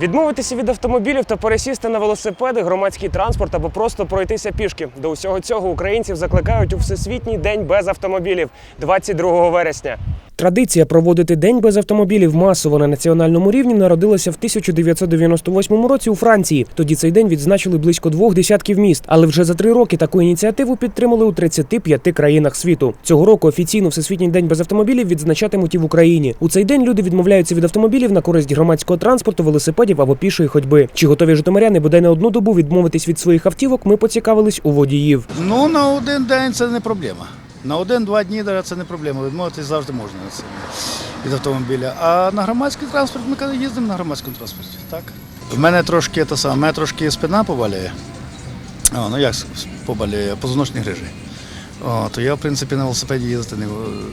Відмовитися від автомобілів та пересісти на велосипеди, громадський транспорт або просто пройтися пішки. До усього цього українців закликають у Всесвітній день без автомобілів 22 вересня. Традиція проводити день без автомобілів масово на національному рівні народилася в 1998 році у Франції. Тоді цей день відзначили близько двох десятків міст. Але вже за три роки таку ініціативу підтримали у 35 країнах світу. Цього року офіційно Всесвітній день без автомобілів відзначатимуть і в Україні. У цей день люди відмовляються від автомобілів на користь громадського транспорту, велосипедів або пішої ходьби. Чи готові житомиряни бодай на одну добу відмовитись від своїх автівок? Ми поцікавились у водіїв. Ну, на один день це не проблема. На один-два дні це не проблема. Відмовитись завжди можна від автомобіля. А на громадський транспорт ми коли їздимо на громадському транспорті. Так. В мене трошки те саме, мене трошки спина поболіє. О, ну як поболіє, позвоночні грижі. О, то я, в принципі, на велосипеді їздити не,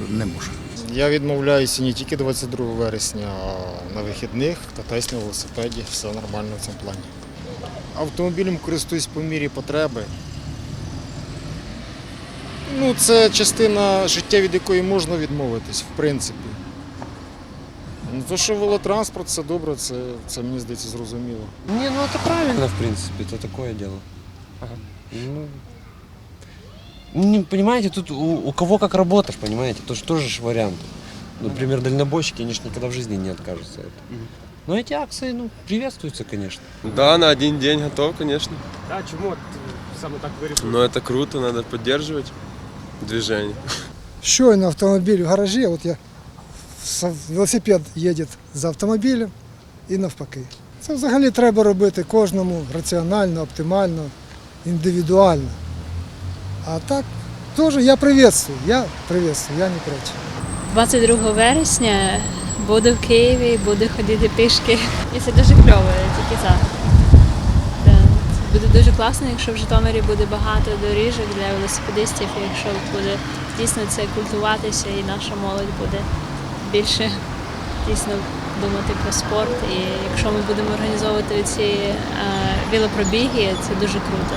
не можу. Я відмовляюся не тільки 22 вересня, а на вихідних катаюсь на велосипеді, все нормально в цьому плані. Автомобілем користуюсь по мірі потреби. Ну, це частина життя, від якої можна відмовитись, в принципі. Ну, то, що велотранспорт, це добре, це, це мені здається зрозуміло. Не, ну это правильно, в принципе, это такое дело. Ну, не, понимаете, тут у, у кого как работаешь, понимаете, то же тоже ж вариант. Например, дальнобойщики, они же никогда в жизни не откажутся от этого. Но эти акции, ну, приветствуются, конечно. Да, на один день готов, конечно. А чому саме так вирішили? Но это круто, надо поддерживать Движение. щойно автомобіль в гаражі, от я велосипед їде за автомобілем і навпаки. Це взагалі треба робити кожному раціонально, оптимально, індивідуально. А так, теж я приветствую, я приветствую, я не проти. 22 вересня буду в Києві, буду ходити пішки. І це дуже кльово, тільки за. Буде дуже класно, якщо в Житомирі буде багато доріжок для велосипедистів, якщо буде дійсно це культуватися, і наша молодь буде більше дійсно думати про спорт. І якщо ми будемо організовувати ці е, велопробіги, це дуже круто.